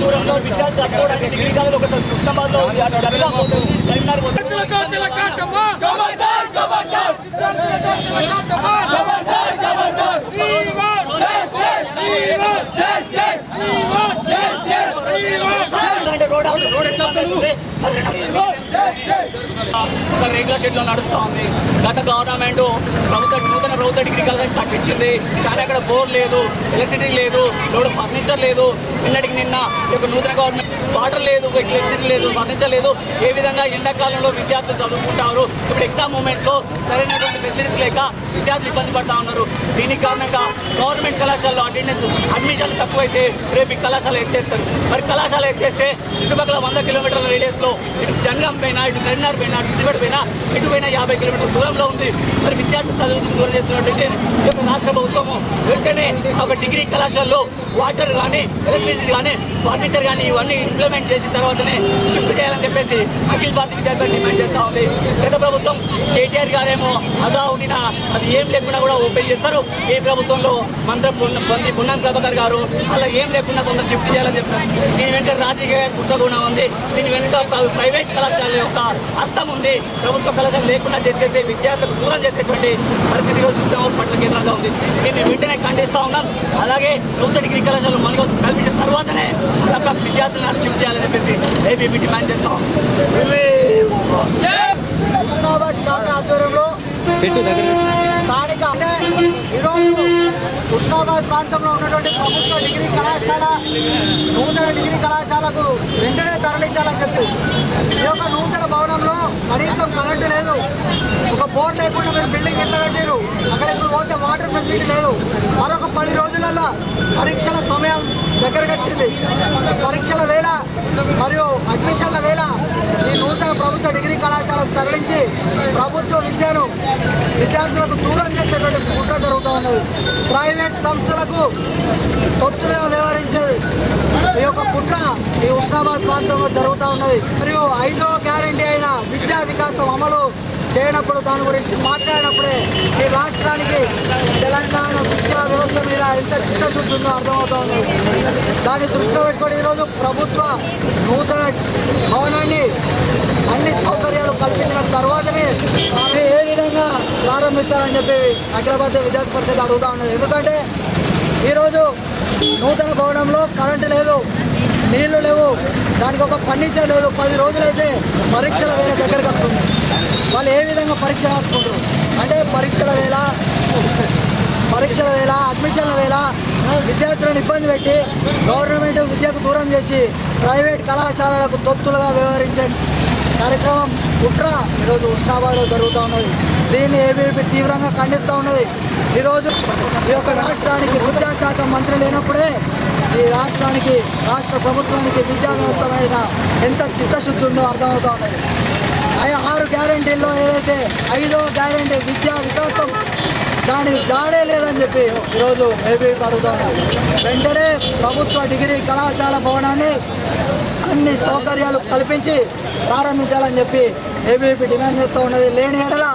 దూరంలో విజయాలు చదువుకోవడానికి దిగులుగా ఒక కృష్ణబాద్లో ఉంది అటు కరీంనగర్ పోతుంది ఒక రేకుల షెడ్లో నడుస్తూ ఉంది. గత గవర్నమెంట్ ప్రభుత్వ నూతన ప్రభుత్వ డిగ్రీ కాలేజ్ కట్టించింది. కానీ అక్కడ బోర్ లేదు ఎలక్ట్రిసిటీ లేదు రోడ్డు ఫర్నిచర్ లేదు. నిన్నటికి నిన్న ఒక నూతన గవర్నమెంట్ వాటర్ లేదు ఎలక్ట్రిసిటీ లేదు ఫర్నిచర్ లేదు. ఏ విధంగా ఎండాకాలంలో విద్యార్థులు చదువుకుంటారు? ఇప్పుడు ఎగ్జామ్ మూమెంట్లో సరైనటువంటి ఫెసిలిటీస్ లేక విద్యార్థులు ఇబ్బంది పడతా ఉన్నారు. దీని కారణంగా గవర్నమెంట్ కళాశాలలో అటెండెన్స్ అడ్మిషన్ తక్కువైతే రేపు ఈ కళాశాల ఎత్తేస్తారు. మరి కళాశాల ఎత్తేస్తే చుట్టుపక్కల వంద కిలోమీటర్ల రేడియస్లో ఇటు జంగం పైన ఇటు కరీంనగర్ పైన ఇటు సిద్దిపేట పైన ఇటు పైన యాభై కిలోమీటర్ల దూరంలో ఉంది. మరి విద్యార్థులు చదువుకు దూరం చేస్తున్నట్టయితే యొక్క రాష్ట్ర ప్రభుత్వము వెంటనే ఒక డిగ్రీ కళాశాలలో వాటర్ కానీ ఎలక్ట్రిసిటీ కానీ ఫర్నిచర్ కానీ ఇవన్నీ ఇంప్లిమెంట్ చేసిన తర్వాతనే షిఫ్ట్ చేయాలని చెప్పేసి అఖిల భారత విద్యార్థులు డిమాండ్ చేస్తూ ఉంది. గత ప్రభుత్వం కేటీఆర్ గారేమో అదా ఉండినా అది ఏం లేకుండా కూడా ఓపెన్ చేస్తారు ఈ ప్రభుత్వంలో మంత్రి పొన్న- పొంది పొన్నం ప్రభాకర్ గారు అలా ఏం లేకుండా కొంత షిఫ్ట్ చేయాలని చెప్తారు దీని వెనుక రాజకీయ కుట్ర కూడా ఉంది. దీని వెనుక ఒక ప్రైవేట్ కళాశాల యొక్క హస్తం ఉంది. ప్రభుత్వ కళాశాల లేకుండా చేసేసి విద్యార్థులకు దూరం చేసేటువంటి పరిస్థితి ఈరోజు ఉద్యమ పట్ల కేంద్రంగా ఉంది. దీన్ని వెంటనే ఖండిస్తూ ఉన్నాం. అలాగే ప్రభుత్వ డిగ్రీ కళాశాల మనకు కల్పించిన తర్వాతనే అక్కడ విద్యార్థులను షిఫ్ట్ చేయాలని చెప్పేసి ఏబీపీ డిమాండ్ చేస్తాం శాఖ ఆధ్వర్యంలో స్థానిక ఈరోజు హుస్నాబాద్ ప్రాంతంలో ఉన్నటువంటి ప్రభుత్వ డిగ్రీ కళాశాల నూతన డిగ్రీ కళాశాలకు వెంటనే తరలించాలని చెప్పి. ఈ యొక్క నూతన భవనంలో కనీసం కరెంటు లేదు. ఒక బోర్ లేకుండా మీరు బిల్డింగ్ ఎట్లా కట్టారు అక్కడ ఇప్పుడు పోతే వాటర్ ఫెసిలిటీ లేదు. మరొక పది రోజులలో పరీక్షల సమయం దగ్గరకు వచ్చింది. పరీక్షల వేళ మరియు అడ్మిషన్ల వేళ ఈ నూతన ప్రభుత్వ డిగ్రీ కళాశాలకు తరలించి ప్రభుత్వ విద్యను విద్యార్థులకు దూరం చేసి ప్రైవేట్ సంస్థలకు తొత్తులుగా వ్యవహరించేది ఈ యొక్క కుట్ర ఈ ఉస్నాబాద్ ప్రాంతంలో జరుగుతూ ఉన్నది. మరియు ఐదో గ్యారంటీ అయిన విద్యా వికాసం అమలు చేయనప్పుడు దాని గురించి మాట్లాడినప్పుడే ఈ రాష్ట్రానికి తెలంగాణ విద్యా వ్యవస్థ మీద ఎంత చిత్తశుద్ధి ఉందో అర్థమవుతా ఉంది దాన్ని దృష్టిలో పెట్టుకొని ఈరోజు ప్రభుత్వ నూతన భవనాన్ని అన్ని సౌకర్యాలు కల్పించిన తర్వాతనే ఆమె ఏ విధంగా ప్రారంభిస్తారని చెప్పి అఖిల భారత విద్యార్థి పరిషత్ అడుగుతా ఉన్నది. ఎందుకంటే ఈరోజు నూతన భవనంలో కరెంటు లేదు నీళ్ళు లేవు దానికి ఒక ఫర్నిచర్ లేదు. పది రోజులైతే పరీక్షల వేళ దగ్గరకు వస్తుంది వాళ్ళు ఏ విధంగా పరీక్ష రాసుకుంటారు? అంటే పరీక్షల వేళ పరీక్షల వేళ అడ్మిషన్ల వేళ విద్యార్థులను ఇబ్బంది పెట్టి గవర్నమెంట్ విద్యకు దూరం చేసి ప్రైవేట్ కళాశాలలకు తొత్తులుగా వ్యవహరించే కార్యక్రమం కుట్ర ఈరోజు ఉస్నాబాద్లో జరుగుతూ ఉన్నది. దీన్ని ఏబీపీ తీవ్రంగా ఖండిస్తూ ఉన్నది. ఈరోజు ఈ యొక్క రాష్ట్రానికి విద్యాశాఖ మంత్రి లేనప్పుడే ఈ రాష్ట్రానికి రాష్ట్ర ప్రభుత్వానికి విద్యా వ్యవస్థ మీద ఎంత చిత్తశుద్ధి ఉందో అర్థమవుతూ ఉన్నది. ఆరు గ్యారంటీల్లో ఏదైతే ఐదో గ్యారంటీ విద్యా వికాసం దానికి జాడే లేదని చెప్పి ఈరోజు మేబీ అడుగుతా ఉన్నారు వెంటనే ప్రభుత్వ డిగ్రీ కళాశాల భవనాన్ని అన్ని సౌకర్యాలు కల్పించి ప్రారంభించాలని చెప్పి ఏబీపీ డిమాండ్ చేస్తూ ఉన్నది. లేని ఎడల